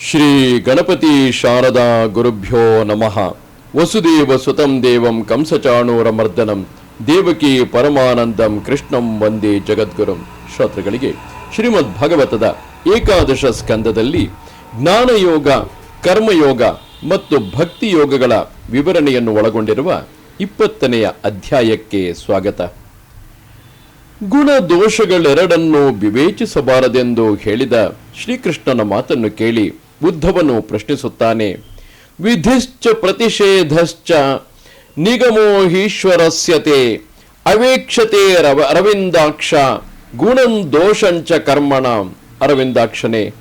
ಶ್ರೀ ಗಣಪತಿ ಶಾರದಾ ಗುರುಭ್ಯೋ ನಮಃ. ವಸುದೇವ ಸುತಂ ದೇವಂ ಕಂಸಚಾಣೂರ ಮರ್ದನಂ ದೇವಕಿ ಪರಮಾನಂದಂ ಕೃಷ್ಣಂ ವಂದೇ ಜಗದ್ಗುರುಂ. ಶ್ರೋತೃಗಳಿಗೆ ಶ್ರೀಮದ್ ಭಾಗವತದ ಏಕಾದಶ ಸ್ಕಂದದಲ್ಲಿ ಜ್ಞಾನಯೋಗ, ಕರ್ಮಯೋಗ ಮತ್ತು ಭಕ್ತಿ ಯೋಗಗಳ ವಿವರಣೆಯನ್ನು ಒಳಗೊಂಡಿರುವ ಇಪ್ಪತ್ತನೆಯ ಅಧ್ಯಾಯಕ್ಕೆ ಸ್ವಾಗತ. ಗುಣ ದೋಷಗಳೆರಡನ್ನು ವಿವೇಚಿಸಬಾರದೆಂದು ಹೇಳಿದ ಶ್ರೀಕೃಷ್ಣನ ಮಾತನ್ನು ಕೇಳಿ ಬುದ್ಧವನು ಪ್ರಶ್ನಿಸುತ್ತಾನೆ. ವಿಧಿಶ್ಚ ಪ್ರತಿಷೇಧಶ್ಚ ನಿಗಮೋಹೀಶ್ವರಸ್ಯತೆ ಅವೇಕ್ಷತೆ ರವ, ಅರವಿಂದಾಕ್ಷ ಗುಣಂ ದೋಷಂಚ ಕರ್ಮಣ. ಅರವಿಂದಾಕ್ಷನೇ,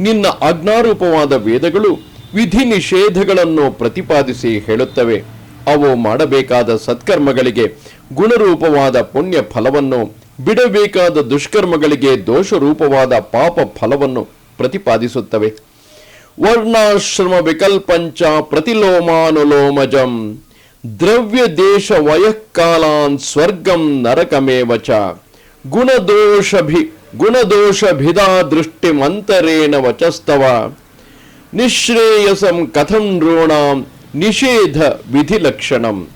ನಿನ್ನ ಆಜ್ಞಾರೂಪವಾದ ವೇದಗಳು ವಿಧಿ ನಿಷೇಧಗಳನ್ನು ಪ್ರತಿಪಾದಿಸಿ ಹೇಳುತ್ತವೆ. ಅವು ಮಾಡಬೇಕಾದ ಸತ್ಕರ್ಮಗಳಿಗೆ ಗುಣರೂಪವಾದ ಪುಣ್ಯ ಫಲವನ್ನು ಬಿಡಬೇಕಾದ ದುಷ್ಕರ್ಮಗಳಿಗೆ ದೋಷರೂಪವಾದ ಪಾಪ ಫಲವನ್ನು ಪ್ರತಿಪಾದಿಸುತ್ತವೆ. ವರ್ಣಾಶ್ರಮ ವಿಕಲ್ಪಂಚ ಪ್ರತಿಲೋಮಾನುಲೋಮಜಂ. ದ್ರವ್ಯ ದೇಶ ವಯಃಕಾಲಾನ್ ಸ್ವರ್ಗಂ ನರಕಮೇವ ಚ. ಗುಣದೋಷಭಿ ಗುಣದೋಷಭಿದಾ ದೃಷ್ಟಿಮಂತರೇಣ ವಚಸ್ತವ. ನಿಶ್ರೇಯಸಂ ಕಥಂ ನೃಣಾಂ ನಿಷೇಧ ವಿಧಿಲಕ್ಷಣಂ.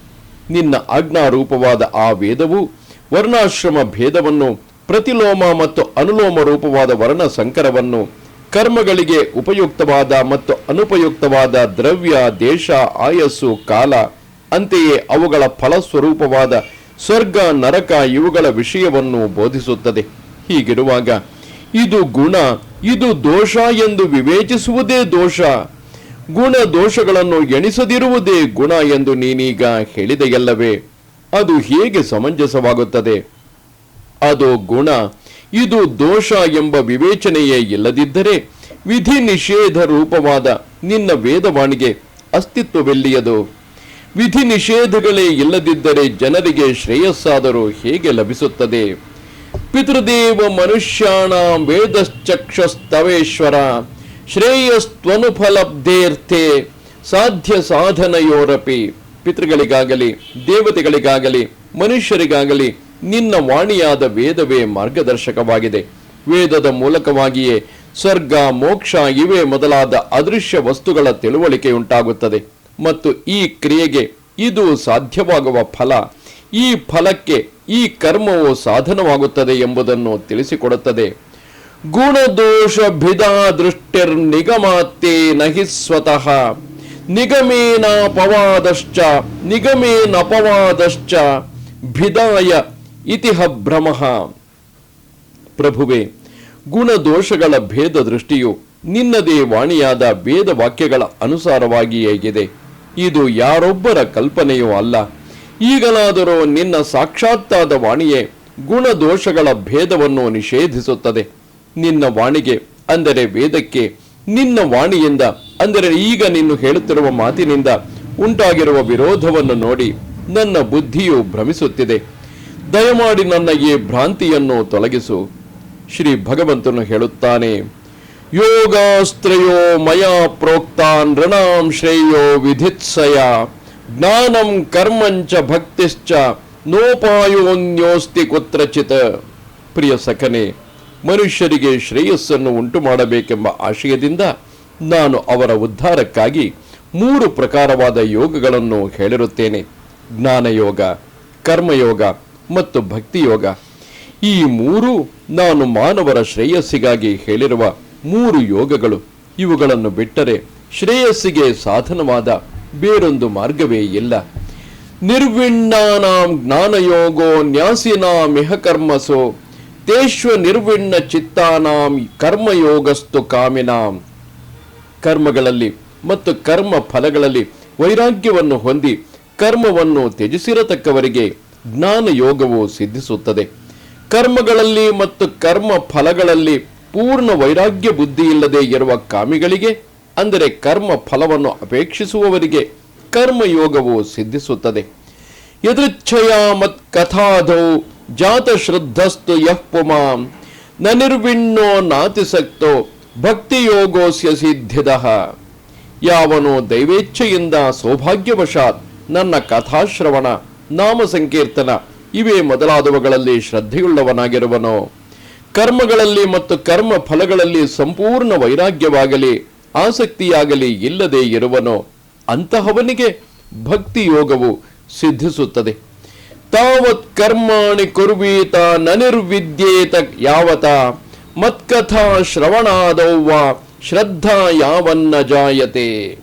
ನಿನ್ನ ಆಜ್ಞಾರೂಪವಾದ ಆ ವೇದವು ವರ್ಣಾಶ್ರಮ ಭೇದವನ್ನು, ಪ್ರತಿಲೋಮ ಮತ್ತು ಅನುಲೋಮ ರೂಪವಾದ ವರ್ಣ ಸಂಕರವನ್ನು ಕರ್ಮಗಳಿಗೆ ಉಪಯುಕ್ತವಾದ ಮತ್ತು ಅನುಪಯುಕ್ತವಾದ ದ್ರವ್ಯ, ದೇಶ, ಆಯಸ್ಸು, ಕಾಲ, ಅಂತೆಯೇ ಅವುಗಳ ಫಲಸ್ವರೂಪವಾದ ಸ್ವರ್ಗ, ನರಕ ಇವುಗಳ ವಿಷಯವನ್ನು ಬೋಧಿಸುತ್ತದೆ. ಹೀಗಿರುವಾಗ, ಇದು ಗುಣ, ಇದು ದೋಷ ಎಂದು ವಿವೇಚಿಸುವುದೇ ದೋಷ. ಗುಣ ದೋಷಗಳನ್ನು ಎಣಿಸದಿರುವುದೇ ಗುಣ ಎಂದು ನೀನೀಗ ಹೇಳಿದೆಯಲ್ಲವೇ. ಅದು ಹೇಗೆ ಸಮಂಜಸವಾಗುತ್ತದೆ? ಅದು ಗುಣ ಇದು ದೋಷ ಎಂಬ ವಿವೇಚನೆಯೇ ಇಲ್ಲದಿದ್ದರೆ ವಿಧಿ ನಿಷೇಧ ರೂಪವಾದ ನಿನ್ನ ವೇದವಾಣಿಗೆ ಅಸ್ತಿತ್ವವೆಲ್ಲಿಯದು? ವಿಧಿ ನಿಷೇಧಗಳೇ ಇಲ್ಲದಿದ್ದರೆ ಜನರಿಗೆ ಶ್ರೇಯಸ್ಸಾದರೂ ಹೇಗೆ ಲಭಿಸುತ್ತದೆ? ಪಿತೃದೇವ ಮನುಷ್ಯಾಣ ವೇದಶ್ಚಕ್ಷಸ್ತವೇಶ್ವರ ಶ್ರೇಯಸ್ತ್ವನುಫಲಬ್ಧೇರ್ಥೆ ಸಾಧ್ಯ ಸಾಧನಯೋರಪಿ. ಪಿತೃಗಳಿಗಾಗಲಿ, ದೇವತೆಗಳಿಗಾಗಲಿ, ಮನುಷ್ಯರಿಗಾಗಲಿ ನಿನ್ನ ವಾಣಿಯಾದ ವೇದವೇ ಮಾರ್ಗದರ್ಶಕವಾಗಿದೆ. ವೇದದ ಮೂಲಕವಾಗಿಯೇ ಸ್ವರ್ಗ, ಮೋಕ್ಷ ಇವೇ ಮೊದಲಾದ ಅದೃಶ್ಯ ವಸ್ತುಗಳ ತಿಳುವಳಿಕೆಯುಂಟಾಗುತ್ತದೆ ಮತ್ತು ಈ ಕ್ರಿಯೆಗೆ ಇದು ಸಾಧ್ಯವಾಗುವ ಫಲ. ಈ ಫಲಕ್ಕೆ ಈ ಕರ್ಮವು ಸಾಧನವಾಗುತ್ತದೆ ಎಂಬುದನ್ನು ತಿಳಿಸಿಕೊಡುತ್ತದೆ. ಗುಣದೋಷ ಭಿದಾ ದೃಷ್ಟಿರ್ ನಿಗಮಾತ್ತೇ ನಹಿ ಸ್ವತಃ. ನಿಗಮೇನಾಪವಾದಶ್ಚ ನಿಗಮೇನಪವಾದಶ್ಚ ಭಿದಾಯ ಇತಿಹ ಭ್ರಮಃ ಪ್ರಭುವೆ, ಗುಣದೋಷಗಳ ಭೇದ ದೃಷ್ಟಿಯು ನಿನ್ನದೇ ವಾಣಿಯಾದ ವೇದ ವಾಕ್ಯಗಳ ಅನುಸಾರವಾಗಿಯೇ ಇದೆ ಇದು ಯಾರೊಬ್ಬರ ಕಲ್ಪನೆಯೂ ಅಲ್ಲ. ಈಗಲಾದರೂ ನಿನ್ನ ಸಾಕ್ಷಾತ್ತಾದ ವಾಣಿಯೇ ಗುಣದೋಷಗಳ ಭೇದವನ್ನು ನಿಷೇಧಿಸುತ್ತದೆ. ನಿನ್ನ ವಾಣಿಗೆ, ಅಂದರೆ ವೇದಕ್ಕೆ, ನಿನ್ನ ವಾಣಿಯಿಂದ, ಅಂದರೆ ಈಗ ನೀನು ಹೇಳುತ್ತಿರುವ ಮಾತಿನಿಂದ ಉಂಟಾಗಿರುವ ವಿರೋಧವನ್ನು ನೋಡಿ ನನ್ನ ಬುದ್ಧಿಯು ಭ್ರಮಿಸುತ್ತಿದೆ. ದಯಮಾಡಿ ನನ್ನ ಈ ಭ್ರಾಂತಿಯನ್ನು ತೊಲಗಿಸು. ಶ್ರೀ ಭಗವಂತನು ಹೇಳುತ್ತಾನೆ, ಯೋಗಾಸ್ತ್ರಯೋ ಮಯ ಪ್ರೋಕ್ತಾನ್ ಋಣಾಂ ಶ್ರೇಯೋ ವಿಧಿತ್ಸಯ, ಜ್ಞಾನಂ ಕರ್ಮಂಚ ಭಕ್ತಿಶ್ಚ, ನೋಪಾಯೋನ್ಯೋಸ್ತಿ ಕುತ್ರಚಿತ. ಪ್ರಿಯ ಸಖನೆ, ಮನುಷ್ಯರಿಗೆ ಶ್ರೇಯಸ್ಸನ್ನು ಉಂಟು ಮಾಡಬೇಕೆಂಬ ಆಶಯದಿಂದ ನಾನು ಅವರ ಉದ್ಧಾರಕ್ಕಾಗಿ ಮೂರು ಪ್ರಕಾರವಾದ ಯೋಗಗಳನ್ನು ಹೇಳಿರುತ್ತೇನೆ. ಜ್ಞಾನಯೋಗ, ಕರ್ಮಯೋಗ ಮತ್ತು ಭಕ್ತಿಯೋಗ. ಈ ಮೂರು ನಾನು ಮಾನವರ ಶ್ರೇಯಸ್ಸಿಗಾಗಿ ಹೇಳಿರುವ ಮೂರು ಯೋಗಗಳು. ಇವುಗಳನ್ನು ಬಿಟ್ಟರೆ ಶ್ರೇಯಸ್ಸಿಗೆ ಸಾಧನವಾದ ಬೇರೊಂದು ಮಾರ್ಗವೇ ಇಲ್ಲ. ನಿರ್ವಿಣ್ಣಾನಾಂ ಜ್ಞಾನಯೋಗೋ ನ್ಯಾಸಿನಾಮಿಹ ಕರ್ಮಸೋ ತೇಶ್ವ ನಿರ್ವಿಣ್ಣ ಚಿತ್ತಾನಾಂ ಕರ್ಮಯೋಗಸ್ತು ಕಾಮಿನಾಂ. ಕರ್ಮಗಳಲ್ಲಿ ಮತ್ತು ಕರ್ಮ ಫಲಗಳಲ್ಲಿ ವೈರಾಗ್ಯವನ್ನು ಹೊಂದಿ ಕರ್ಮವನ್ನು ತ್ಯಜಿಸಿರತಕ್ಕವರಿಗೆ ಜ್ಞಾನ ಯೋಗವು ಸಿದ್ಧಿಸುತ್ತದೆ. ಕರ್ಮಗಳಲ್ಲಿ ಮತ್ತು ಕರ್ಮ ಫಲಗಳಲ್ಲಿ ಪೂರ್ಣ ವೈರಾಗ್ಯ ಬುದ್ಧಿ ಇಲ್ಲದೆ ಇರುವ ಕಾಮಿಗಳಿಗೆ, ಅಂದರೆ ಕರ್ಮ ಫಲವನ್ನು ಅಪೇಕ್ಷಿಸುವವರಿಗೆ ಕರ್ಮಯೋಗವು ಸಿದ್ಧಿಸುತ್ತದೆ. ಯದೃಚ್ಛಯ ಮತ್ ಕಥಾಧೌ ಜಾತ ಶ್ರದ್ಧಸ್ತು ಯಃ ಪುಮಾಂ. ನಾತಿಸಕ್ತೋ ಭಕ್ತಿಯೋಗೋಸ್ಯ ಸಿದ್ಧಿದಃ. ಯಾವನು ದೈವೇಚ್ಛೆಯಿಂದ ಸೌಭಾಗ್ಯವಶಾತ್ ನನ್ನ ಕಥಾಶ್ರವಣ. ನಾಮ ಸಂಕೀರ್ತನ ಇವೇ ಮೊದಲಾದವುಗಳಲ್ಲಿ ಶ್ರದ್ಧೆಯುಳ್ಳವನಾಗಿರುವನೋ. ಕರ್ಮಗಳಲ್ಲಿ ಮತ್ತು ಕರ್ಮ ಫಲಗಳಲ್ಲಿ ಸಂಪೂರ್ಣ ವೈರಾಗ್ಯವಾಗಲಿ, ಆಸಕ್ತಿಯಾಗಲಿ ಇಲ್ಲದೆ ಇರುವನೋ. ಅಂತಹವನಿಗೆ ಭಕ್ತಿ ಯೋಗವು ಸಿದ್ಧಿಸುತ್ತದೆ. ತಾವತ್ ಕರ್ಮಾಣಿ ಕುರ್ವೀತ ನನಿರ್ವಿದ್ಯೇತ ಯಾವತ. ಮತ್ಕಥಾ ಶ್ರವಣಾದೌವ ಶ್ರದ್ಧಾ ಯಾವನ್ನ ಜಾಯತೆ.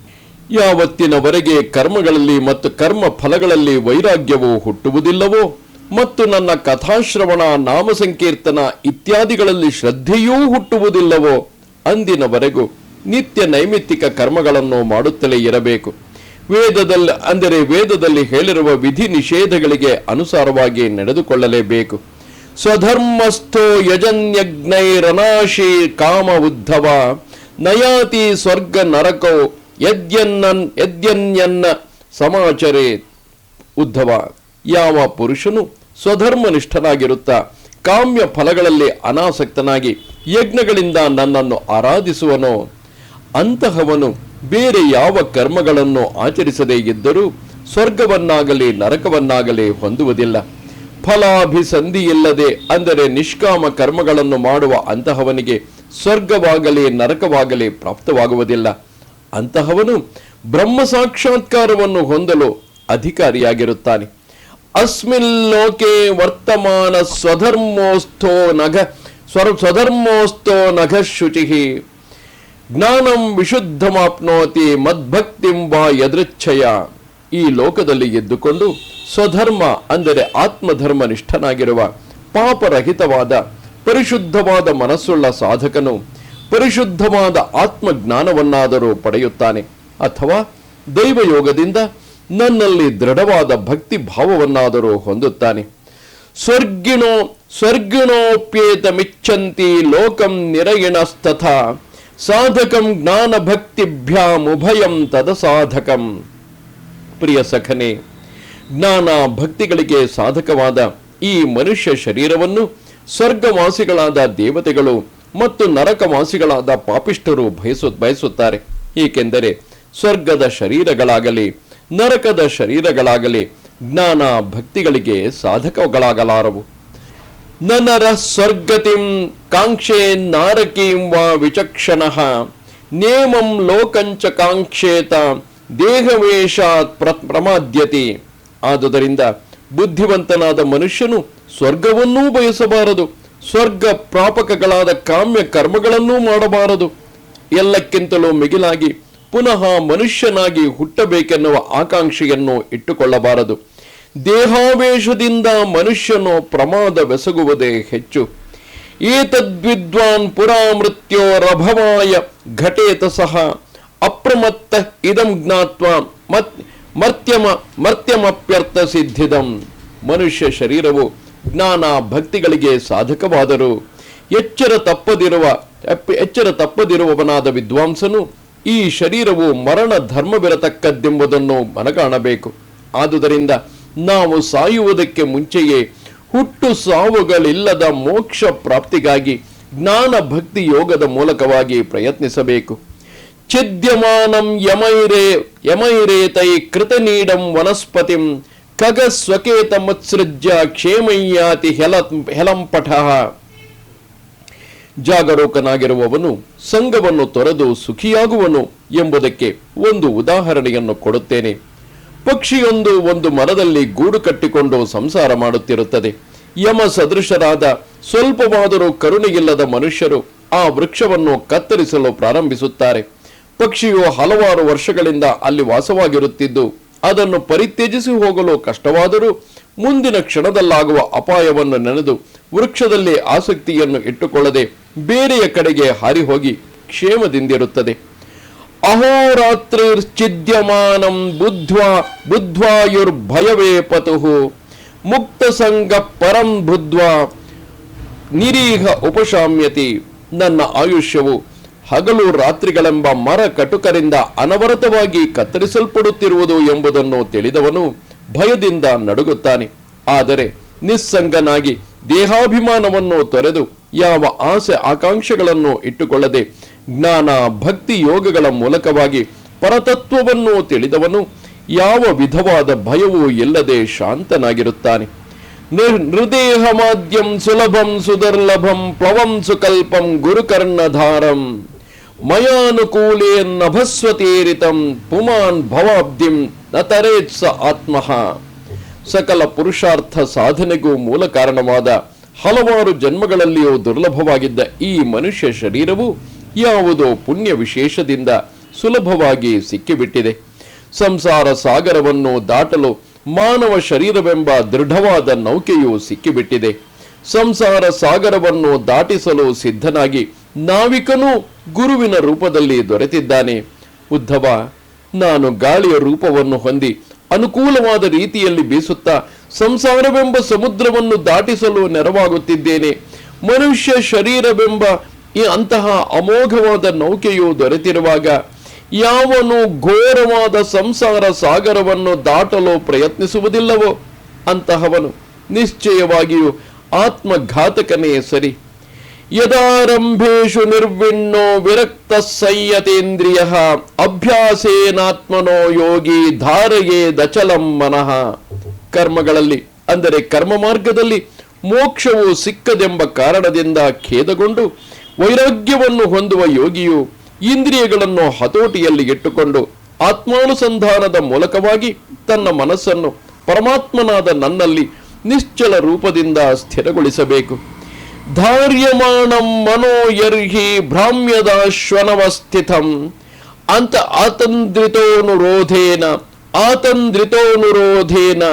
ಯಾವತ್ತಿನವರೆಗೆ ಕರ್ಮಗಳಲ್ಲಿ ಮತ್ತು ಕರ್ಮ ಫಲಗಳಲ್ಲಿ ವೈರಾಗ್ಯವು ಹುಟ್ಟುವುದಿಲ್ಲವೋ ಮತ್ತು ನನ್ನ ಕಥಾಶ್ರವಣ ನಾಮ ಸಂಕೀರ್ತನ ಇತ್ಯಾದಿಗಳಲ್ಲಿ ಶ್ರದ್ಧೆಯೂ ಹುಟ್ಟುವುದಿಲ್ಲವೋ ಅಂದಿನವರೆಗೂ ನಿತ್ಯ ನೈಮಿತ್ತಿಕ ಕರ್ಮಗಳನ್ನು ಮಾಡುತ್ತಲೇ ಇರಬೇಕು. ವೇದದಲ್ಲಿ, ಅಂದರೆ ವೇದದಲ್ಲಿ ಹೇಳಿರುವ ವಿಧಿ ನಿಷೇಧಗಳಿಗೆ ಅನುಸಾರವಾಗಿ ನಡೆದುಕೊಳ್ಳಲೇಬೇಕು. ಸ್ವಧರ್ಮಸ್ಥೋ ಯಜನ್ಯಜ್ಞೈರನಾಶಿ ಕಾಮ ಉದ್ಧವ ನಯಾತಿ ಸ್ವರ್ಗ ನರಕೋ ಯದ್ಯನ್ನನ್ ಯದ್ಯನ್ಯನ್ನ ಸಮಾಚರೇ ಉದ್ಧವ. ಯಾವ ಪುರುಷನು ಸ್ವಧರ್ಮನಿಷ್ಠನಾಗಿರುತ್ತಾ ಕಾಮ್ಯ ಫಲಗಳಲ್ಲಿ ಅನಾಸಕ್ತನಾಗಿ ಯಜ್ಞಗಳಿಂದ ನನ್ನನ್ನು ಆರಾಧಿಸುವನೋ? ಅಂತಹವನು ಬೇರೆ ಯಾವ ಕರ್ಮಗಳನ್ನು ಆಚರಿಸದೇ ಇದ್ದರೂ ಸ್ವರ್ಗವನ್ನಾಗಲಿ ನರಕವನ್ನಾಗಲಿ ಹೊಂದುವುದಿಲ್ಲ. ಫಲಾಭಿಸಂಧಿಯಿಲ್ಲದೆ ಅಂದರೆ ನಿಷ್ಕಾಮ ಕರ್ಮಗಳನ್ನು ಮಾಡುವ ಅಂತಹವನಿಗೆ ಸ್ವರ್ಗವಾಗಲಿ ನರಕವಾಗಲಿ ಪ್ರಾಪ್ತವಾಗುವುದಿಲ್ಲ. ಅಂತಹವನು ಬ್ರಹ್ಮ ಸಾಕ್ಷಾತ್ಕಾರವನ್ನು ಹೊಂದಲು ಅಧಿಕಾರಿಯಾಗಿರುತ್ತಾನೆ. ಅಸ್ಮಿನ್ ಲೋಕೆ ವರ್ತಮಾನ ಸ್ವಧರ್ಮೋಸ್ಥೋ ನಘ ಸ್ವರ ಸ್ವಧರ್ಮೋಸ್ಥೋ ನಘ ಶುಚಿ. ಜ್ಞಾನಂ ವಿಶುದ್ಧಮಾಪ್ನೋತಿ ಮದ್ಭಕ್ತಿಂಬ ಯದೃಚ್ಛಯ. ಈ ಲೋಕದಲ್ಲಿ ಎದ್ದುಕೊಂಡು ಸ್ವಧರ್ಮ ಅಂದರೆ ಆತ್ಮಧರ್ಮ ನಿಷ್ಠನಾಗಿರುವ ಪಾಪರಹಿತವಾದ ಪರಿಶುದ್ಧವಾದ ಮನಸ್ಸುಳ್ಳ ಸಾಧಕನು ಪರಿಶುದ್ಧವಾದ ಆತ್ಮಜ್ಞಾನವನ್ನಾದರೂ ಪಡೆಯುತ್ತಾನೆ. ಅಥವಾ ದೈವಯೋಗದಿಂದ ನನ್ನಲ್ಲಿ ದೃಢವಾದ ಭಕ್ತಿ ಭಾವವನ್ನಾದರೂ ಹೊಂದುತ್ತಾನೆ. ಸ್ವರ್ಗಿಣೋ ಸ್ವರ್ಗಿಣೋಪ್ಯೇತ ಮಿಚ್ಚಂತಿ ಲೋಕಂ ನಿರಯಿಣಸ್ತಥ, ಸಾಧಕಂ ಜ್ಞಾನ ಭಕ್ತಿಭ್ಯಾಂ ಉಭಯಂ ತದಸಾಧಕಂ. ಪ್ರಿಯ ಸಖನೆ ಜ್ಞಾನ ಭಕ್ತಿಗಳಿಗೆ ಸಾಧಕವಾದ ಈ ಮನುಷ್ಯ ಶರೀರವನ್ನು ಸ್ವರ್ಗವಾಸಿಗಳಾದ ದೇವತೆಗಳು ಮತ್ತು ನರಕವಾಸಿಗಳಾದ ಪಾಪಿಷ್ಠರು ಬಯಸು, ಬಯಸುತ್ತಾರೆ. ಏಕೆಂದರೆ ಸ್ವರ್ಗದ ಶರೀರಗಳಾಗಲಿ, ನರಕದ ಶರೀರಗಳಾಗಲಿ ಜ್ಞಾನ ಭಕ್ತಿಗಳಿಗೆ ಸಾಧಕಗಳಾಗಲಾರವು. ನನರ ಸ್ವರ್ಗತಿಂ ಕಾಂಕ್ಷೆ ನಾರಕೀಂ ವಾ ವಿಚಕ್ಷಣ, ನೇಮಂ ಲೋಕಂಚ ಕಾಂಕ್ಷೇತ ದೇಹವೇಷ ಪ್ರಮಾದ್ಯತೆ ಪ್ರಮಾದ್ಯತಿ. ಆದುದರಿಂದ ಬುದ್ಧಿವಂತನಾದ ಮನುಷ್ಯನು ಸ್ವರ್ಗವನ್ನೂ ಬಯಸಬಾರದು. ಸ್ವರ್ಗ ಪ್ರಾಪಕಗಳಾದ ಕಾಮ್ಯ ಕರ್ಮಗಳನ್ನೂ ಮಾಡಬಾರದು. ಎಲ್ಲಕ್ಕಿಂತಲೂ ಮಿಗಿಲಾಗಿ ಪುನಃ ಮನುಷ್ಯನಾಗಿ ಹುಟ್ಟಬೇಕೆನ್ನುವ ಆಕಾಂಕ್ಷೆಯನ್ನು ಇಟ್ಟುಕೊಳ್ಳಬಾರದು. ದೇಹಾವೇಶದಿಂದ ಮನುಷ್ಯನು ಪ್ರಮಾದವೆಸಗುವುದೇ ಹೆಚ್ಚು. ಏತದ್ವಿದ್ವಾನ್ ಪುರಾ ಮೃತ್ಯೋರಭವಾಯ ಘಟೇತ ಸಹ ಅಪ್ರಮತ್ತ ಇದಂ ಜ್ಞಾತ್ವ ಮತ್ ಮರ್ತ್ಯಮ ಮರ್ತ್ಯಮಪ್ಯರ್ಥ ಸಿದ್ಧಿದಂ. ಮನುಷ್ಯ ಶರೀರವು ಜ್ಞಾನ ಭಕ್ತಿಗಳಿಗೆ ಸಾಧಕವಾದರು. ಎಚ್ಚರ ತಪ್ಪದಿರುವ ಎಚ್ಚರ ತಪ್ಪದಿರುವವನಾದ ವಿದ್ವಾಂಸನು ಈ ಶರೀರವು ಮರಣ ಧರ್ಮವಿರತಕ್ಕದ್ದೆಂಬುದನ್ನು ಮನಗಾಣಬೇಕು. ಆದುದರಿಂದ ನಾವು ಸಾಯುವುದಕ್ಕೆ ಮುಂಚೆಯೇ ಹುಟ್ಟು ಸಾವುಗಳಿಲ್ಲದ ಮೋಕ್ಷ ಪ್ರಾಪ್ತಿಗಾಗಿ ಜ್ಞಾನ ಭಕ್ತಿ ಯೋಗದ ಮೂಲಕವಾಗಿ ಪ್ರಯತ್ನಿಸಬೇಕು. ಛಿದ್ಯಮಾನಂ ಯಮೈರೇ, ಯಮೈರೇತೈ ಕೃತನೀಡಂ ವನಸ್ಪತಿಂ ಖಗ ಸ್ವಕೇತ ಮತ್ಸೃಜ್ಯ ಕ್ಷೇಮಯ್ಯಾತಿ ಹೆಲ ಹೆಲಂಪಠ ಜಾಗರೂಕನಾಗಿರುವವನು ಸಂಘವನ್ನು ತೊರೆದು ಸುಖಿಯಾಗುವನು ಎಂಬುದಕ್ಕೆ ಒಂದು ಉದಾಹರಣೆಯನ್ನು ಕೊಡುತ್ತೇನೆ. ಪಕ್ಷಿಯೊಂದು ಒಂದು ಮರದಲ್ಲಿ ಗೂಡು ಕಟ್ಟಿಕೊಂಡು ಸಂಸಾರ ಮಾಡುತ್ತಿರುತ್ತದೆ. ಯಮ ಸದೃಶರಾದ ಸ್ವಲ್ಪವಾದರೂ ಕರುಣೆಯಿಲ್ಲದ ಮನುಷ್ಯರು ಆ ವೃಕ್ಷವನ್ನು ಕತ್ತರಿಸಲು ಪ್ರಾರಂಭಿಸುತ್ತಾರೆ. ಪಕ್ಷಿಯು ಹಲವಾರು ವರ್ಷಗಳಿಂದ ಅಲ್ಲಿ ವಾಸವಾಗಿರುತ್ತಿದ್ದು ಅದನ್ನು ಪರಿತ್ಯಜಿಸಿ ಹೋಗಲು ಕಷ್ಟವಾದರೂ ಮುಂದಿನ ಕ್ಷಣದಲ್ಲಾಗುವ ಅಪಾಯವನ್ನು ನೆನೆದು ವೃಕ್ಷದಲ್ಲಿ ಆಸಕ್ತಿಯನ್ನು ಇಟ್ಟುಕೊಳ್ಳದೆ ಬೇರೆಯ ಕಡೆಗೆ ಹಾರಿ ಹೋಗಿ ಕ್ಷೇಮದಿಂದಿರುತ್ತದೆ. ಅಹೋರಾತ್ರಿರ್ಚಿದ್ಯಮಾನಂ ಬುದ್ಧ್ವಾ ಬುದ್ಧ್ವಾಯುರ್ಭಯವೇ ಪತುಹು. ಮುಕ್ತ ಸಂಘ ಪರಂ ಬುದ್ಧ್ವಾ. ನಿರೀಹ ಉಪಶಾಮ್ಯತಿ. ನನ್ನ ಆಯುಷ್ಯವು ಹಗಲು ರಾತ್ರಿಗಳೆಂಬ ಮರ ಕಟುಕರಿಂದ ಅನವರತವಾಗಿ ಕತ್ತರಿಸಲ್ಪಡುತ್ತಿರುವುದು ಎಂಬುದನ್ನು ತಿಳಿದವನು ಭಯದಿಂದ ನಡುಗುತ್ತಾನೆ. ಆದರೆ ನಿಸ್ಸಂಗನಾಗಿ ದೇಹಾಭಿಮಾನವನ್ನು ತೊರೆದು ಯಾವ ಆಸೆ ಆಕಾಂಕ್ಷೆಗಳನ್ನು ಇಟ್ಟುಕೊಳ್ಳದೆ ಜ್ಞಾನ ಭಕ್ತಿ ಯೋಗಗಳ ಮೂಲಕವಾಗಿ ಪರತತ್ವವನ್ನು ತಿಳಿದವನು ಯಾವ ವಿಧವಾದ ಭಯವೂ ಇಲ್ಲದೆ ಶಾಂತನಾಗಿರುತ್ತಾನೆ. ನೃದೇಹ ಮಾದ್ಯಂ ಸುಲಭಂ ಸುದುರ್ಲಭಂ ಪ್ಲವಂ ಸುಕಲ್ಪಂ ಗುರುಕರ್ಣಧಾರಂ. ಮಯಾನುಕೂಲೇ ನಭಸ್ವತೇರಿತಂ ಪುಮಾನ್ ಭವಾಬ್ಧಿಂ ನ ತರೇತ್ ಸ ಆತ್ಮಃ. ಸಕಲ ಪುರುಷಾರ್ಥ ಸಾಧನೆಗೂ ಮೂಲ ಕಾರಣವಾದ ಹಲವಾರು ಜನ್ಮಗಳಲ್ಲಿಯೂ ದುರ್ಲಭವಾಗಿದ್ದ ಈ ಮನುಷ್ಯ ಶರೀರವು ಯಾವುದೋ ಪುಣ್ಯ ವಿಶೇಷದಿಂದ ಸುಲಭವಾಗಿ ಸಿಕ್ಕಿಬಿಟ್ಟಿದೆ. ಸಂಸಾರ ಸಾಗರವನ್ನು ದಾಟಲು ಮಾನವ ಶರೀರವೆಂಬ ದೃಢವಾದ ನೌಕೆಯು ಸಿಕ್ಕಿಬಿಟ್ಟಿದೆ. ಸಂಸಾರ ಸಾಗರವನ್ನು ದಾಟಿಸಲು ಸಿದ್ಧನಾಗಿ ನಾವಿಕನು ಗುರುವಿನ ರೂಪದಲ್ಲಿ ದೊರೆತಿದ್ದಾನೆ. ಉದ್ಧವ, ನಾನು ಗಾಳಿಯ ರೂಪವನ್ನು ಹೊಂದಿ ಅನುಕೂಲವಾದ ರೀತಿಯಲ್ಲಿ ಬೀಸುತ್ತಾ ಸಂಸಾರವೆಂಬ ಸಮುದ್ರವನ್ನು ದಾಟಿಸಲು ನೆರವಾಗುತ್ತಿದ್ದೇನೆ. ಮನುಷ್ಯ ಶರೀರವೆಂಬ ಈ ಅಂತಹ ಅಮೋಘವಾದ ನೌಕೆಯು ದೊರೆತಿರುವಾಗ ಯಾವನು ಘೋರವಾದ ಸಂಸಾರ ಸಾಗರವನ್ನು ದಾಟಲು ಪ್ರಯತ್ನಿಸುವುದಿಲ್ಲವೋ ಅಂತಹವನು ನಿಶ್ಚಯವಾಗಿಯೂ ಆತ್ಮಘಾತಕನೇ ಸರಿ. ಯದಾರಂಭೇಶು ನಿರ್ವಿಣ್ಣೋ ವಿರಕ್ತ ಸಂಯತೇಂದ್ರಿಯ ಅಭ್ಯಾಸೇನಾತ್ಮನೋ ಯೋಗಿ ಧಾರಯೇ ದಚಲಂ ಮನಃ ಕರ್ಮಗಳಲ್ಲಿ ಅಂದರೆ ಕರ್ಮ ಮಾರ್ಗದಲ್ಲಿ ಮೋಕ್ಷವು ಸಿಕ್ಕದೆಂಬ ಕಾರಣದಿಂದ ಖೇದಗೊಂಡು ವೈರಾಗ್ಯವನ್ನು ಹೊಂದುವ ಯೋಗಿಯು ಇಂದ್ರಿಯಗಳನ್ನು ಹತೋಟಿಯಲ್ಲಿ ಇಟ್ಟುಕೊಂಡು ಆತ್ಮಾನುಸಂಧಾನದ ಮೂಲಕವಾಗಿ ತನ್ನ ಮನಸ್ಸನ್ನು ಪರಮಾತ್ಮನಾದ ನನ್ನಲ್ಲಿ ನಿಶ್ಚಲ ರೂಪದಿಂದ ಸ್ಥಿರಗೊಳಿಸಬೇಕು. ಧಾರ್ಯಮಾಣಂ ಮನೋಯರ್ಹಿ ಭ್ರಾಮ್ಯದಾಶ್ವನವಸ್ಥಿತಂ ಅಂತ ಆತಂದ್ರಿತೋನುರೋಧೇನ ಆತಂದ್ರಿತೋನುರೋಧೇನ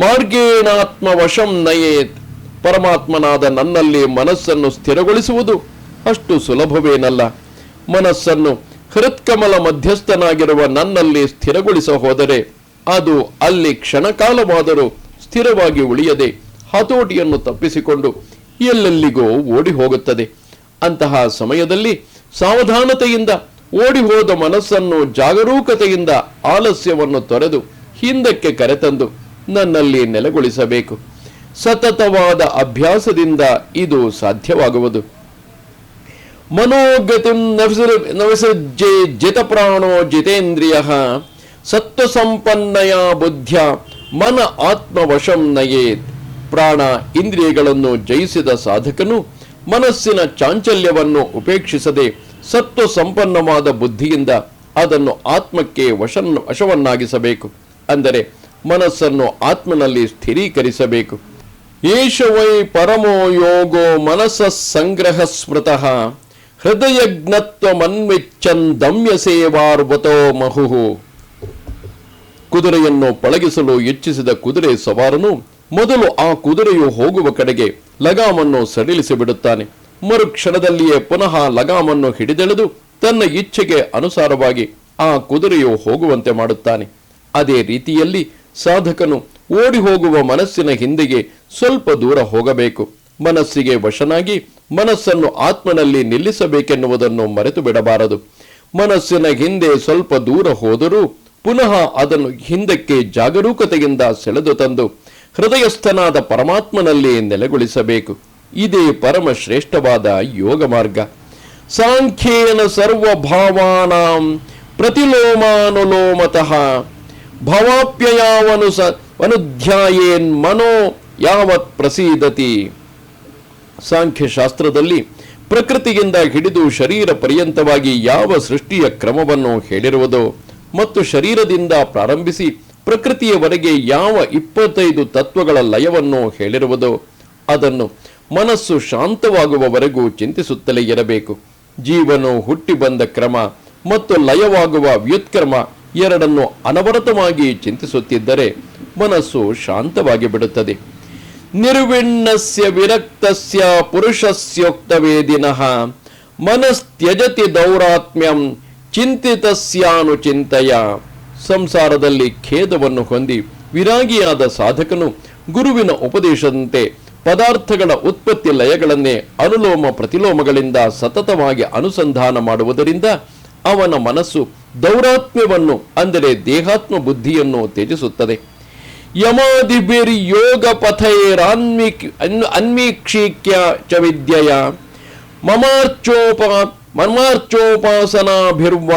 ಮಾರ್ಗೇಣಾತ್ಮ ವಶಂ ನಯೇತ್. ಪರಮಾತ್ಮನಾದ ನನ್ನಲ್ಲಿ ಮನಸ್ಸನ್ನು ಸ್ಥಿರಗೊಳಿಸುವುದು ಅಷ್ಟು ಸುಲಭವೇನಲ್ಲ. ಮನಸ್ಸನ್ನು ಹೃತ್ಕಮಲ ಮಧ್ಯಸ್ಥನಾಗಿರುವ ನನ್ನಲ್ಲಿ ಸ್ಥಿರಗೊಳಿಸ ಹೋದರೆ ಅದು ಅಲ್ಲಿ ಕ್ಷಣಕಾಲವಾದರೂ ಸ್ಥಿರವಾಗಿ ಉಳಿಯದೆ, ಹತೋಟಿಯನ್ನು ತಪ್ಪಿಸಿಕೊಂಡು ಎಲ್ಲೆಲ್ಲಿಗೋ ಓಡಿ ಹೋಗುತ್ತದೆ. ಅಂತಹ ಸಮಯದಲ್ಲಿ ಸಾವಧಾನತೆಯಿಂದ ಓಡಿ ಹೋದ ಮನಸ್ಸನ್ನು ಜಾಗರೂಕತೆಯಿಂದ ಆಲಸ್ಯವನ್ನು ತೊರೆದು ಹಿಂದಕ್ಕೆ ಕರೆತಂದು ನನ್ನಲ್ಲಿ ನೆಲೆಗೊಳಿಸಬೇಕು. ಸತತವಾದ ಅಭ್ಯಾಸದಿಂದ ಇದು ಸಾಧ್ಯವಾಗುವುದು. ಮನೋಗತಿಂ ನವಸೃಜ್ಜೆ ಜಿತಪ್ರಾಣೋ ಜಿತೇಂದ್ರಿಯ ಸತ್ವಸಂಪನ್ನಯ ಬುದ್ಧ್ಯ ಮನ ಆತ್ಮವಶಂ ನಯೇತ್. ಪ್ರಾಣ ಇಂದ್ರಿಯಗಳನ್ನು ಜಯಿಸಿದ ಸಾಧಕನು ಮನಸ್ಸಿನ ಚಾಂಚಲ್ಯವನ್ನು ಉಪೇಕ್ಷಿಸದೆ ಸತ್ವ ಸಂಪನ್ನವಾದ ಬುದ್ಧಿಯಿಂದ ಅದನ್ನು ಆತ್ಮಕ್ಕೆ ವಶನ್ ವಶವನ್ನಾಗಿಸಬೇಕು. ಅಂದರೆ ಮನಸ್ಸನ್ನು ಆತ್ಮನಲ್ಲಿ ಸ್ಥಿರೀಕರಿಸಬೇಕು. ಏಷ ಪರಮೋ ಯೋಗೋ ಮನಸ್ಸ ಸಂಗ್ರಹ ಸ್ಮೃತಃ ಹೃದಯಜ್ಞತ್ವ ದಮ್ಯ ಸೇವಾರ್ವತೋ ಮಹುಹು ಕುದುರೆಯನ್ನು ಪಳಗಿಸಲು ಇಚ್ಛಿಸಿದ ಕುದುರೆ ಸವಾರನು ಮೊದಲು ಆ ಕುದುರೆಯು ಹೋಗುವ ಕಡೆಗೆ ಲಗಾಮನ್ನು ಸಡಿಲಿಸಿ ಬಿಡುತ್ತಾನೆ. ಮರುಕ್ಷಣದಲ್ಲಿಯೇ ಪುನಃ ಲಗಾಮನ್ನು ಹಿಡಿದೆಳೆದು ತನ್ನ ಇಚ್ಛೆಗೆ ಅನುಸಾರವಾಗಿ ಆ ಕುದುರೆಯು ಹೋಗುವಂತೆ ಮಾಡುತ್ತಾನೆ. ಅದೇ ರೀತಿಯಲ್ಲಿ ಸಾಧಕನು ಓಡಿ ಹೋಗುವ ಮನಸ್ಸಿನ ಹಿಂದೆಗೆ ಸ್ವಲ್ಪ ದೂರ ಹೋಗಬೇಕು. ಮನಸ್ಸಿಗೆ ವಶನಾಗಿ ಮನಸ್ಸನ್ನು ಆತ್ಮನಲ್ಲಿ ನಿಲ್ಲಿಸಬೇಕೆನ್ನುವುದನ್ನು ಮರೆತು ಬಿಡಬಾರದು. ಮನಸ್ಸಿನ ಹಿಂದೆ ಸ್ವಲ್ಪ ದೂರ ಹೋದರೂ ಪುನಃ ಅದನ್ನು ಹಿಂದಕ್ಕೆ ಜಾಗರೂಕತೆಯಿಂದ ಸೆಳೆದು ತಂದು ಹೃದಯಸ್ಥನಾದ ಪರಮಾತ್ಮನಲ್ಲಿ ನೆಲೆಗೊಳಿಸಬೇಕು. ಇದೇ ಪರಮ ಶ್ರೇಷ್ಠವಾದ ಯೋಗ ಮಾರ್ಗ. ಸಾಂಖ್ಯೇನ ಸರ್ವಭಾವಾನಾಂ ಪ್ರತಿಲೋಮಾನುಲೋಮತಃ. ಭವಾಪ್ಯಯಾವನು ಸ ಅನುಧ್ಯಾಯೇನ್ ಮನೋ ಯಾವತ್ ಪ್ರಸೀದತಿ. ಸಾಂಖ್ಯಶಾಸ್ತ್ರದಲ್ಲಿ ಪ್ರಕೃತಿಯಿಂದ ಹಿಡಿದು ಶರೀರ ಪರ್ಯಂತವಾಗಿ ಯಾವ ಸೃಷ್ಟಿಯ ಕ್ರಮವನ್ನು ಹೇಳಿರುವುದೋ ಮತ್ತು ಶರೀರದಿಂದ ಪ್ರಾರಂಭಿಸಿ ಪ್ರಕೃತಿಯವರೆಗೆ ಯಾವ ಇಪ್ಪತ್ತೈದು ತತ್ವಗಳ ಲಯವನ್ನು ಹೇಳಿರುವುದೋ, ಅದನ್ನು ಮನಸ್ಸು ಶಾಂತವಾಗುವವರೆಗೂ ಚಿಂತಿಸುತ್ತಲೇ ಇರಬೇಕು. ಜೀವನು ಹುಟ್ಟಿ ಬಂದ ಕ್ರಮ ಮತ್ತು ಲಯವಾಗುವ ವ್ಯುತ್ಕ್ರಮ ಎರಡನ್ನು ಅನವರತವಾಗಿ ಚಿಂತಿಸುತ್ತಿದ್ದರೆ ಮನಸ್ಸು ಶಾಂತವಾಗಿ ಬಿಡುತ್ತದೆ. ನಿರ್ವಿಣ್ಣಸ್ಯ ವಿರಕ್ತಸ್ಯ ಪುರುಷಸ್ಯೋಕ್ತವೇದಿನಃ ಮನಸ್ತ್ಯಜತಿ ದೌರಾತ್ಮ್ಯಂ ಚಿಂತಿತಸ್ಯಾನುಚಿಂತೆಯ. ಸಂಸಾರದಲ್ಲಿ ಖೇದವನ್ನು ಹೊಂದಿ ವಿರಾಗಿಯಾದ ಸಾಧಕನು ಗುರುವಿನ ಉಪದೇಶದಂತೆ ಪದಾರ್ಥಗಳ ಉತ್ಪತ್ತಿ ಲಯಗಳನ್ನೇ ಅನುಲೋಮ ಪ್ರತಿಲೋಮಗಳಿಂದ ಸತತವಾಗಿ ಅನುಸಂಧಾನ ಮಾಡುವುದರಿಂದ ಅವನ ಮನಸ್ಸು ದೌರಾತ್ಮ್ಯವನ್ನು ಅಂದರೆ ದೇಹಾತ್ಮ ಬುದ್ಧಿಯನ್ನು ತ್ಯಜಿಸುತ್ತದೆ. ಯಮಾದಿಭಿರ್ ಯೋಗ ಪಥೈರಾನ್ಮಿಕ್ ಅನ್ವೀಕ್ಷೀಕ್ಯ ಚ ವಿದ್ಯೆಯ ಮಮಾರ್ಚೋಪ ಮಮಾರ್ಚೋಪಾಸನಾಭಿರ್ವ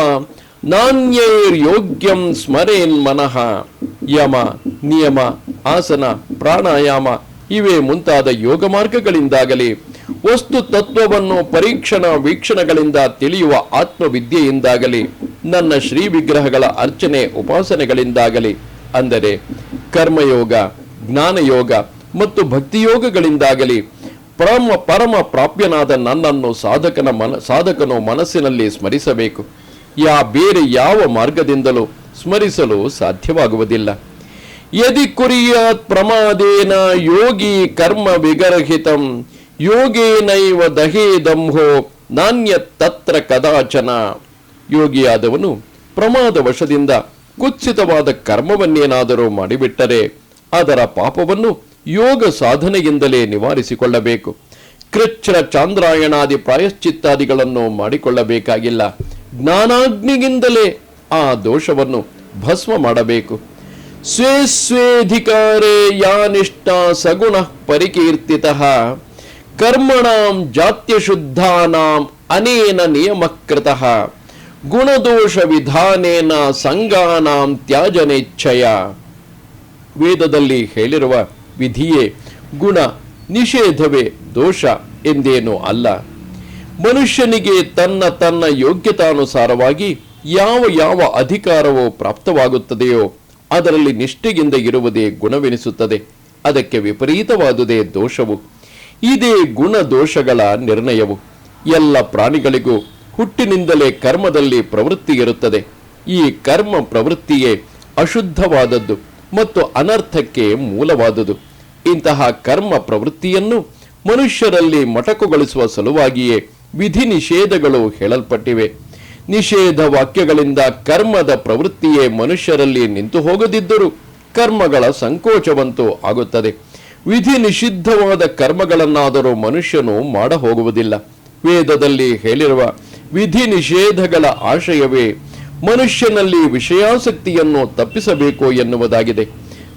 ನಾಣ್ಯೈರ್ಯೋಗ್ಯಂ ಸ್ಮರೇನ್ ಮನಃ. ಯಮ, ನಿಯಮ, ಆಸನ, ಪ್ರಾಣಾಯಾಮ ಇವೇ ಮುಂತಾದ ಯೋಗ ಮಾರ್ಗಗಳಿಂದಾಗಲಿ ವಸ್ತು ತತ್ವವನ್ನು ಪರೀಕ್ಷಣ ವೀಕ್ಷಣಗಳಿಂದ ತಿಳಿಯುವ ಆತ್ಮವಿದ್ಯೆಯಿಂದಾಗಲಿ, ನನ್ನ ಶ್ರೀ ವಿಗ್ರಹಗಳ ಅರ್ಚನೆ ಉಪಾಸನೆಗಳಿಂದಾಗಲಿ, ಅಂದರೆ ಕರ್ಮಯೋಗ, ಜ್ಞಾನಯೋಗ ಮತ್ತು ಭಕ್ತಿಯೋಗಗಳಿಂದಾಗಲಿ ಪರಮ ಪರಮ ಪ್ರಾಪ್ಯನಾದ ನನ್ನನ್ನು ಸಾಧಕನ ಮನ, ಸಾಧಕನು ಮನಸ್ಸಿನಲ್ಲಿ ಸ್ಮರಿಸಬೇಕು. ಯಾ ಬೇರೆ ಯಾವ ಮಾರ್ಗದಿಂದಲೂ ಸ್ಮರಿಸಲು ಸಾಧ್ಯವಾಗುವುದಿಲ್ಲ. ಯದಿ ಕುರಿಯಾತ್ ಪ್ರಮಾದೇನ ಯೋಗಿ ಕರ್ಮ ವಿಗರ್ಹಿತಂ, ಯೋಗೇನೈವ ದಹೇದಂಹೋ ನಾಣ್ಯ ತತ್ರ ಕದಾಚನ. ಯೋಗಿಯಾದವನು ಪ್ರಮಾದ ವಶದಿಂದ ಕುಚ್ಚಿತವಾದ ಕರ್ಮವನ್ನೇನಾದರೂ ಮಾಡಿಬಿಟ್ಟರೆ ಅದರ ಪಾಪವನ್ನು ಯೋಗ ಸಾಧನೆಯಿಂದಲೇ ನಿವಾರಿಸಿಕೊಳ್ಳಬೇಕು. ಕೃಚ್ಛ್ರ ಚಾಂದ್ರಾಯಣಾದಿ ಪ್ರಾಯಶ್ಚಿತ್ತಾದಿಗಳನ್ನು ಮಾಡಿಕೊಳ್ಳಬೇಕಾಗಿಲ್ಲ. ಜ್ಞಾನಾಗ್ನಿಗಿಂದಲೇ ಆ ದೋಷವನ್ನು ಭಸ್ಮ ಮಾಡಬೇಕು. ಸ್ವೇ ಸ್ವೇಧಿಕಾರೇ ಯಾನಿಷ್ಠ ಸಗುಣ ಪರಿಕೀರ್ತಿತ. ಕರ್ಮಣಾಂ ಜಾತ್ಯಶುದ್ಧಾನಾಂ ಅನೇನ ನಿಯಮಕೃತಃ. ಗುಣದೋಷ ವಿಧಾನೇನ ಸಂಗಾನಾಂ ತ್ಯಾಜನೇಚ್ಛಯ. ವೇದದಲ್ಲಿ ಹೇಳಿರುವ ವಿಧಿಯೇ ಗುಣ ನಿಷೇಧವೇ ದೋಷ ಎಂದೇನೂ ಅಲ್ಲ. ಮನುಷ್ಯನಿಗೆ ತನ್ನ ತನ್ನ ಯೋಗ್ಯತಾನುಸಾರವಾಗಿ ಯಾವ ಯಾವ ಅಧಿಕಾರವೋ ಪ್ರಾಪ್ತವಾಗುತ್ತದೆಯೋ ಅದರಲ್ಲಿ ನಿಷ್ಠೆಯಿಂದ ಇರುವುದೇ ಗುಣವೆನಿಸುತ್ತದೆ. ಅದಕ್ಕೆ ವಿಪರೀತವಾದುದೇ ದೋಷವು. ಇದೇ ಗುಣ ದೋಷಗಳ ನಿರ್ಣಯವು. ಎಲ್ಲ ಪ್ರಾಣಿಗಳಿಗೂ ಹುಟ್ಟಿನಿಂದಲೇ ಕರ್ಮದಲ್ಲಿ ಪ್ರವೃತ್ತಿ ಇರುತ್ತದೆ. ಈ ಕರ್ಮ ಪ್ರವೃತ್ತಿಯೇ ಅಶುದ್ಧವಾದದ್ದು ಮತ್ತು ಅನರ್ಥಕ್ಕೆ ಮೂಲವಾದುದು. ಇಂತಹ ಕರ್ಮ ಪ್ರವೃತ್ತಿಯನ್ನು ಮನುಷ್ಯರಲ್ಲಿ ಮೊಟಕುಗೊಳಿಸುವ ಸಲುವಾಗಿಯೇ ವಿಧಿ ನಿಷೇಧಗಳು ಹೇಳಲ್ಪಟ್ಟಿವೆ. ನಿಷೇಧ ವಾಕ್ಯಗಳಿಂದ ಕರ್ಮದ ಪ್ರವೃತ್ತಿಯೇ ಮನುಷ್ಯರಲ್ಲಿ ನಿಂತು ಹೋಗದಿದ್ದರೂ ಕರ್ಮಗಳ ಸಂಕೋಚವಂತೂ ಆಗುತ್ತದೆ. ವಿಧಿ ನಿಷಿದ್ಧವಾದ ಕರ್ಮಗಳನ್ನಾದರೂ ಮನುಷ್ಯನು ಮಾಡ ಹೋಗುವುದಿಲ್ಲ ವೇದದಲ್ಲಿ ಹೇಳಿರುವ ವಿಧಿ ನಿಷೇಧಗಳ ಆಶಯವೇ ಮನುಷ್ಯನಲ್ಲಿ ವಿಷಯಾಸಕ್ತಿಯನ್ನು ತಪ್ಪಿಸಬೇಕು ಎನ್ನುವುದಾಗಿದೆ.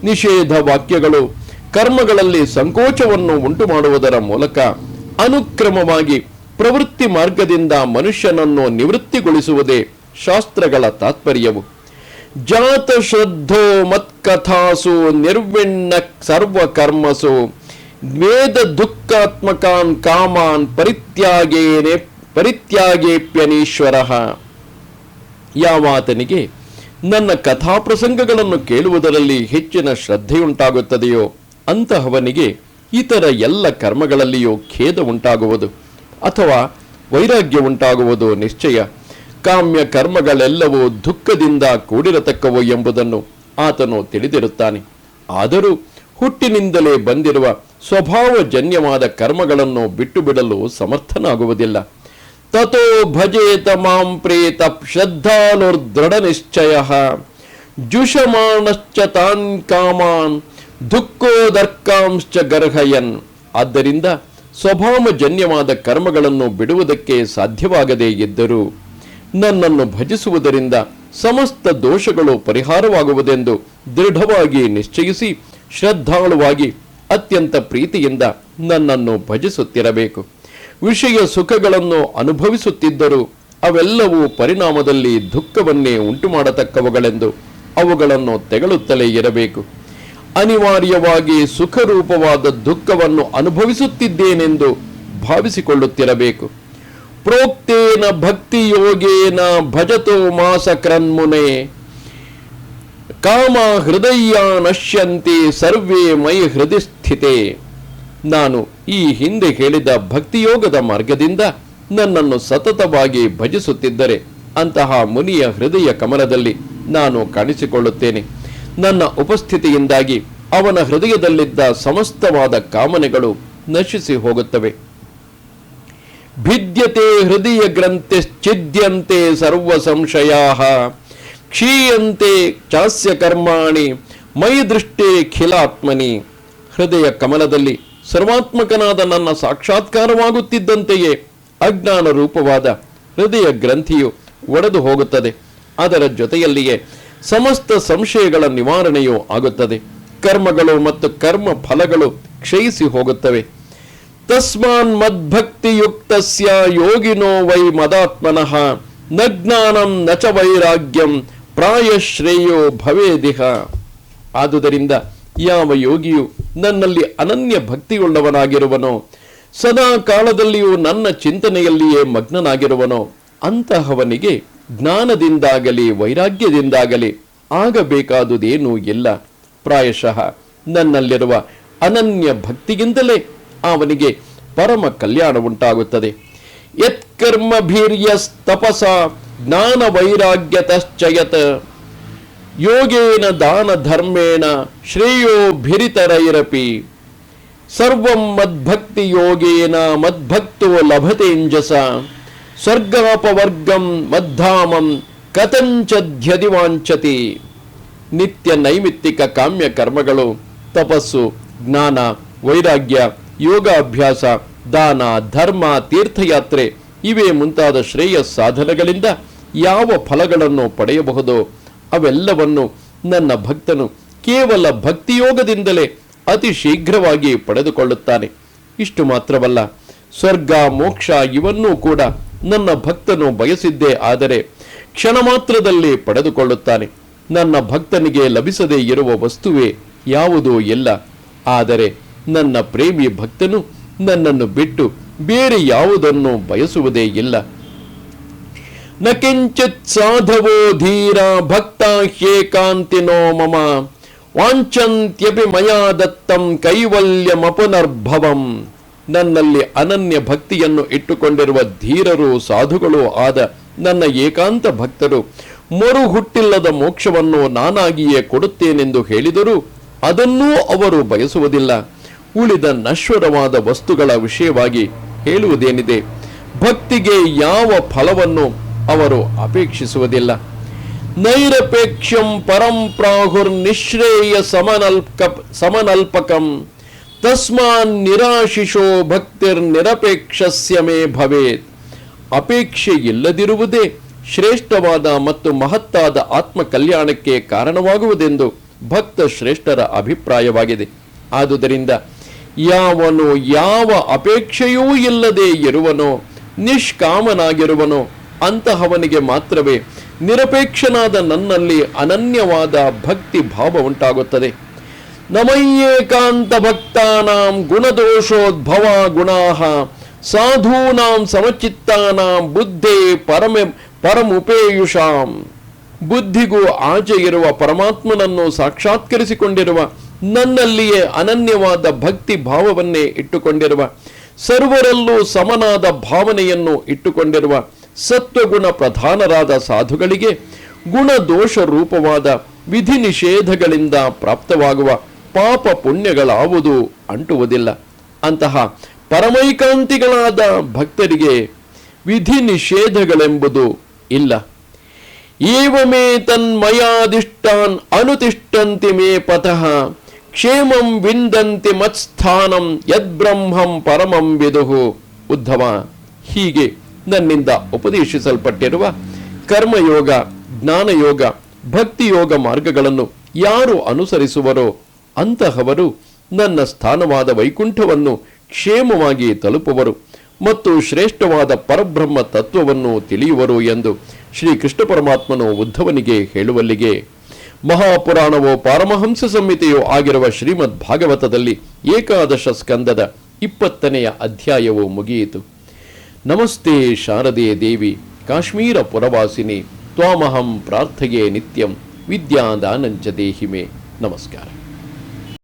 ನಿಷೇಧ ವಾಕ್ಯಗಳು ಕರ್ಮಗಳಲ್ಲಿ ಸಂಕೋಚವನ್ನು ಉಂಟು ಮಾಡುವುದರ ಮೂಲಕ ಅನುಕ್ರಮವಾಗಿ ಪ್ರವೃತ್ತಿ ಮಾರ್ಗದಿಂದ ಮನುಷ್ಯನನ್ನು ನಿವೃತ್ತಿಗೊಳಿಸುವುದೇ ಶಾಸ್ತ್ರಗಳ ತಾತ್ಪರ್ಯವು. ಜಾತ ಶ್ರದ್ಧೋ ಮತ್ಕಥಾಸು ನಿರ್ವಿಣ್ಣ ಸರ್ವಕರ್ಮಸು ವೇದ ದುಃಖಾತ್ಮಕಾನ್ ಕಾಮಾನ್ ಪರಿತ್ಯಾಗೇನೆ ಪರಿತ್ಯಾಗೇಪ್ಯನೀಶ್ವರ. ಯಾವಾತನಿಗೆ ನನ್ನ ಕಥಾಪ್ರಸಂಗಗಳನ್ನು ಕೇಳುವುದರಲ್ಲಿ ಹೆಚ್ಚಿನ ಶ್ರದ್ಧೆಯುಂಟಾಗುತ್ತದೆಯೋ ಅಂತಹವನಿಗೆ ಇತರ ಎಲ್ಲ ಕರ್ಮಗಳಲ್ಲಿಯೂ ಖೇದ ಉಂಟಾಗುವುದು ಅಥವಾ ವೈರಾಗ್ಯ ಉಂಟಾಗುವುದು ನಿಶ್ಚಯ. ಕಾಮ್ಯ ಕರ್ಮಗಳೆಲ್ಲವೂ ದುಃಖದಿಂದ ಕೂಡಿರತಕ್ಕವು ಎಂಬುದನ್ನು ಆತನು ತಿಳಿದಿರುತ್ತಾನೆ. ಆದರೂ ಹುಟ್ಟಿನಿಂದಲೇ ಬಂದಿರುವ ಸ್ವಭಾವಜನ್ಯವಾದ ಕರ್ಮಗಳನ್ನು ಬಿಟ್ಟು ಬಿಡಲು ಸಮರ್ಥನಾಗುವುದಿಲ್ಲ. ತಥೋ ಭಜೇತ ಮಾಂ ಪ್ರೇತ ಶ್ರದ್ಧಾನುರ್ದೃಢ ನಿಶ್ಚಯ ಜುಷಮಾಣಶ್ಚ ತಾನ್ ಕಾಮಾನ್, ದುಃಖೋದರ್ಕಾಂಶ್ಚ ಗರ್ಹಯನ್. ಆದ್ದರಿಂದ ಸ್ವಭಾವಜನ್ಯವಾದ ಕರ್ಮಗಳನ್ನು ಬಿಡುವುದಕ್ಕೆ ಸಾಧ್ಯವಾಗದೇ ಇದ್ದರೂ ನನ್ನನ್ನು ಭಜಿಸುವುದರಿಂದ ಸಮಸ್ತ ದೋಷಗಳು ಪರಿಹಾರವಾಗುವುದೆಂದು ದೃಢವಾಗಿ ನಿಶ್ಚಯಿಸಿ ಶ್ರದ್ಧಾಳುವಾಗಿ ಅತ್ಯಂತ ಪ್ರೀತಿಯಿಂದ ನನ್ನನ್ನು ಭಜಿಸುತ್ತಿರಬೇಕು. ವಿಷಯ ಸುಖಗಳನ್ನು ಅನುಭವಿಸುತ್ತಿದ್ದರೂ ಅವೆಲ್ಲವೂ ಪರಿಣಾಮದಲ್ಲಿ ದುಃಖವನ್ನೇ ಉಂಟು ಮಾಡತಕ್ಕವುಗಳೆಂದು ಅವುಗಳನ್ನು ತೆಗಳುತ್ತಲೇ ಇರಬೇಕು. ಅನಿವಾರ್ಯವಾಗಿ ಸುಖರೂಪವಾದ ದುಃಖವನ್ನು ಅನುಭವಿಸುತ್ತಿದ್ದೇನೆಂದು ಭಾವಿಸಿಕೊಳ್ಳುತ್ತಿರಬೇಕು. ಪ್ರೋಕ್ತೇನ ಭಕ್ತಿಯೋಗೇನ ಭಜತೋ ಮಾಸ ಕ್ರನ್ಮುನೆ ಕಾಮ ಹೃದಯ ನಶ್ಯಂತೆ ಸರ್ವೇ ಮೈ ಹೃದಯ ಸ್ಥಿತೆ. ನಾನು ಈ ಹಿಂದೆ ಹೇಳಿದ ಭಕ್ತಿಯೋಗದ ಮಾರ್ಗದಿಂದ ನನ್ನನ್ನು ಸತತವಾಗಿ ಭಜಿಸುತ್ತಿದ್ದರೆ ಅಂತಹ ಮುನಿಯ ಹೃದಯ ಕಮಲದಲ್ಲಿ ನಾನು ಕಾಣಿಸಿಕೊಳ್ಳುತ್ತೇನೆ. ನನ್ನ ಉಪಸ್ಥಿತಿಯಿಂದಾಗಿ ಅವನ ಹೃದಯದಲ್ಲಿದ್ದ ಸಮಸ್ತವಾದ ಕಾಮನೆಗಳು ನಶಿಸಿ ಹೋಗುತ್ತವೆ. ಭಿದ್ಯತೆ ಹೃದಯ ಗ್ರಂಥಿ ಛಿದ್ಯಂತೆ ಸರ್ವ ಸಂಶಯ ಕ್ಷೀಯಂತೆ ಚಾಸ್ಯ ಕರ್ಮಾಣಿ ಮೈ ದೃಷ್ಟಿ ಖಿಲಾತ್ಮನಿ. ಹೃದಯ ಕಮಲದಲ್ಲಿ ಸರ್ವಾತ್ಮಕನಾದ ನನ್ನ ಸಾಕ್ಷಾತ್ಕಾರವಾಗುತ್ತಿದ್ದಂತೆಯೇ ಅಜ್ಞಾನ ರೂಪವಾದ ಹೃದಯ ಗ್ರಂಥಿಯು ಒಡೆದು ಹೋಗುತ್ತದೆ. ಅದರ ಜೊತೆಯಲ್ಲಿಯೇ ಸಮಸ್ತ ಸಂಶಯಗಳ ನಿವಾರಣೆಯೂ ಆಗುತ್ತದೆ. ಕರ್ಮಗಳು ಮತ್ತು ಕರ್ಮ ಫಲಗಳು ಕ್ಷಯಿಸಿ ಹೋಗುತ್ತವೆ. ತಸ್ಮಾನ್ ಮದ್ಭಕ್ತಿಯುಕ್ತಸ್ಯ ಯೋಗಿನೋ ವೈ ಮದಾತ್ಮನಃ, ನ ಜ್ಞಾನಂ ನ ಚ ವೈರಾಗ್ಯಂ ಪ್ರಾಯಶ್ರೇಯೋ ಭವೇದಿಹ. ಆದುದರಿಂದ ಯಾವ ಯೋಗಿಯು ನನ್ನಲ್ಲಿ ಅನನ್ಯ ಭಕ್ತಿಯುಳ್ಳವನಾಗಿರುವನೋ, ಸದಾ ಕಾಲದಲ್ಲಿಯೂ ನನ್ನ ಚಿಂತನೆಯಲ್ಲಿಯೇ ಮಗ್ನನಾಗಿರುವನೋ, ಅಂತಹವನಿಗೆ ಜ್ಞಾನದಿಂದಾಗಲಿ, ವೈರಾಗ್ಯದಿಂದಾಗಲಿ ಆಗಬೇಕಾದುದೇನೂ ಇಲ್ಲ. ಪ್ರಾಯಶಃ ನನ್ನಲ್ಲಿರುವ ಅನನ್ಯ ಭಕ್ತಿಗಿಂತಲೇ ಅವನಿಗೆ ಪರಮ ಕಲ್ಯಾಣ ಉಂಟಾಗುತ್ತದೆ. ಯತ್ಕರ್ಮ ಭೀರ್ಯಸ್ತಪಸ ಜ್ಞಾನ ವೈರಾಗ್ಯತಶ್ಚಯತ ಯೋಗೇನ ದಾನ ಧರ್ಮೇಣ ಶ್ರೇಯೋ ಭಿರಿತರೈರಪಿ. ಸರ್ವಂ ಮದ್ಭಕ್ತಿ ಯೋಗೇನ ಮದ್ಭಕ್ತೋ ಲಭತೇಂಜಸ. ಸ್ವರ್ಗಾಪವರ್ಗಂ ಮದ್ಧಾಮಂ ಕಥಂಚಧ್ಯದಿ ವಾಂಚತಿ ನಿತ್ಯ ನೈಮಿತ್ತಿಕ ಕಾಮ್ಯ ಕರ್ಮಗಳು, ತಪಸ್ಸು, ಜ್ಞಾನ, ವೈರಾಗ್ಯ, ಯೋಗಾಭ್ಯಾಸ, ದಾನ, ಧರ್ಮ, ತೀರ್ಥಯಾತ್ರೆ ಇವೇ ಮುಂತಾದ ಶ್ರೇಯ ಸಾಧನಗಳಿಂದ ಯಾವ ಫಲಗಳನ್ನು ಪಡೆಯಬಹುದೋ ಅವೆಲ್ಲವನ್ನು ನನ್ನ ಭಕ್ತನು ಕೇವಲ ಭಕ್ತಿಯೋಗದಿಂದಲೇ ಅತಿ ಶೀಘ್ರವಾಗಿ ಪಡೆದುಕೊಳ್ಳುತ್ತಾನೆ. ಇಷ್ಟು ಮಾತ್ರವಲ್ಲ, ಸ್ವರ್ಗ, ಮೋಕ್ಷ ಇವನ್ನೂ ಕೂಡ ನನ್ನ ಭಕ್ತನು ಬಯಸಿದ್ದೇ ಆದರೆ ಕ್ಷಣ ಮಾತ್ರದಲ್ಲಿ ಪಡೆದುಕೊಳ್ಳುತ್ತಾನೆ. ನನ್ನ ಭಕ್ತನಿಗೆ ಲಭಿಸದೇ ಇರುವ ವಸ್ತುವೇ ಯಾವುದೂ ಇಲ್ಲ ಆದರೆ ನನ್ನ ಪ್ರೇಮಿ ಭಕ್ತನು ನನ್ನನ್ನು ಬಿಟ್ಟು ಬೇರೆ ಯಾವುದನ್ನು ಬಯಸುವುದೇ ಇಲ್ಲ. ನ ಸಾಧವೋ ಧೀರ ಭಕ್ತ ಹ್ಯೇಕಾಂತಿನೋ ಮಮ. ವಾಂಛಂತ್ಯಪಿ ಮಯಾ ದತ್ತಂ ಕೈವಲ್ಯಮಪುನರ್ಭವಂ. ನನ್ನಲ್ಲಿ ಅನನ್ಯ ಭಕ್ತಿಯನ್ನು ಇಟ್ಟುಕೊಂಡಿರುವ ಧೀರರು, ಸಾಧುಗಳು ಆದ ನನ್ನ ಏಕಾಂತ ಭಕ್ತರು ಮರು ಹುಟ್ಟಿಲ್ಲದ ಮೋಕ್ಷವನ್ನು ನಾನಾಗಿಯೇ ಕೊಡುತ್ತೇನೆಂದು ಹೇಳಿದರೂ ಅದನ್ನೂ ಅವರು ಬಯಸುವುದಿಲ್ಲ. ಉಳಿದ ನಶ್ವರವಾದ ವಸ್ತುಗಳ ವಿಷಯವಾಗಿ ಹೇಳುವುದೇನಿದೆ? ಭಕ್ತಿಗೆ ಯಾವ ಫಲವನ್ನು ಅವರು ಅಪೇಕ್ಷಿಸುವುದಿಲ್ಲ. ನೈರಪೇಕ್ಷಂ ಪರಂಪ್ರಾಹುರ್ ನಿಶ್ರೇಯ ಸಮನಲ್ಕ, ಸಮನಲ್ಪಕಂ ತಸ್ಮಾನ್ ನಿರಾಶಿಷೋ ಭಕ್ತಿರ್ ನಿರಪೇಕ್ಷಸ್ಯ ಮೇ ಭವೇತ್ ಅಪೇಕ್ಷೆ ಇಲ್ಲದಿರುವುದೇ ಶ್ರೇಷ್ಠವಾದ ಮತ್ತು ಮಹತ್ತಾದ ಆತ್ಮ ಕಲ್ಯಾಣಕ್ಕೆ ಕಾರಣವಾಗುವುದೆಂದು ಭಕ್ತ ಶ್ರೇಷ್ಠರ ಅಭಿಪ್ರಾಯವಾಗಿದೆ. ಆದುದರಿಂದ ಯಾವನು ಯಾವ ಅಪೇಕ್ಷೆಯೂ ಇಲ್ಲದೆ ಇರುವನೋ, ನಿಷ್ಕಾಮನಾಗಿರುವನೋ, ಅಂತಹವನಿಗೆ ಮಾತ್ರವೇ ನಿರಪೇಕ್ಷನಾದ ನನ್ನಲ್ಲಿ ಅನನ್ಯವಾದ ಭಕ್ತಿ ಭಾವ ಉಂಟಾಗುತ್ತದೆ. ನಮಯ್ಯೇಕಾಂತ ಭಕ್ತಾನಾಂ ಗುಣದೋಷೋದ್ಭವ ಗುಣಾಹ ಸಾಧೂನಾಂ ಸಮಚಿತ್ತಾನಾಂ ಬುದ್ಧೇ ಪರಮ ಪರಮುಪೇಯುಷಾಂ ಬುದ್ಧಿಗೂ ಆಚೆ ಇರುವ ಪರಮಾತ್ಮನನ್ನು ಸಾಕ್ಷಾತ್ಕರಿಸಿಕೊಂಡಿರುವ, ನನ್ನಲ್ಲಿಯೇ ಅನನ್ಯವಾದ ಭಕ್ತಿ ಭಾವವನ್ನೇ ಇಟ್ಟುಕೊಂಡಿರುವ, ಸರ್ವರಲ್ಲೂ ಸಮನಾದ ಭಾವನೆಯನ್ನು ಇಟ್ಟುಕೊಂಡಿರುವ ಸತ್ವಗುಣ ಪ್ರಧಾನರಾದ ಸಾಧುಗಳಿಗೆ ಗುಣದೋಷ ರೂಪವಾದ ವಿಧಿ ನಿಷೇಧಗಳಿಂದ ಪ್ರಾಪ್ತವಾಗುವ ಪಾಪ ಪುಣ್ಯಗಳಾವುದು ಅಂಟುವುದಿಲ್ಲ. ಅಂತಹ ಪರಮೈಕಾಂತಿಗಳಾದ ಭಕ್ತರಿಗೆ ವಿಧಿ ನಿಷೇಧಗಳೆಂಬುದು ಇಲ್ಲ. ಏವಮೇ ತನ್ಮಯಾದಿಷ್ಟಾನ್ ಅನುತಿಷ್ಠಂತಿ ಮೇ ಪಥಃ ಕ್ಷೇಮಂ ವಿಂದಂತಿ ಮತ್ಸ್ಥಾನಂ ಯದ್ಬ್ರಹ್ಮಂ ಪರಮಂ ವಿದುಹು ಉದ್ಧವ, ಹೀಗೆ ನನ್ನಿಂದ ಉಪದೇಶಿಸಲ್ಪಟ್ಟಿರುವ ಕರ್ಮಯೋಗ, ಜ್ಞಾನಯೋಗ, ಭಕ್ತಿಯೋಗ ಮಾರ್ಗಗಳನ್ನು ಯಾರು ಅನುಸರಿಸುವರೋ ಅಂತಹವರು ನನ್ನ ಸ್ಥಾನವಾದ ವೈಕುಂಠವನ್ನು ಕ್ಷೇಮವಾಗಿ ತಲುಪುವರು ಮತ್ತು ಶ್ರೇಷ್ಠವಾದ ಪರಬ್ರಹ್ಮ ತತ್ವವನ್ನು ತಿಳಿಯುವರು ಎಂದು ಶ್ರೀ ಕೃಷ್ಣ ಪರಮಾತ್ಮನು ಉದ್ಧವನಿಗೆ ಹೇಳುವಲ್ಲಿಗೆ. ಮಹಾಪುರಾಣವೋ ಪಾರಮಹಂಸ ಸಂಹಿತೆಯೋ ಆಗಿರುವ ಶ್ರೀಮದ್ ಭಾಗವತದಲ್ಲಿ ಏಕಾದಶ ಸ್ಕಂದದ ಇಪ್ಪತ್ತನೆಯ ಅಧ್ಯಾಯವು ಮುಗಿಯಿತು. ನಮಸ್ತೆ ಶಾರದೆ ದೇವಿ, ಕಾಶ್ಮೀರ ಪುರವಾಸಿನಿ, ತ್ವಾಮಹಂ ಪ್ರಾರ್ಥಯೇ ನಿತ್ಯಂ ವಿದ್ಯಾದಾನಂಚ ದೇಹಿಮೆ. ನಮಸ್ಕಾರ.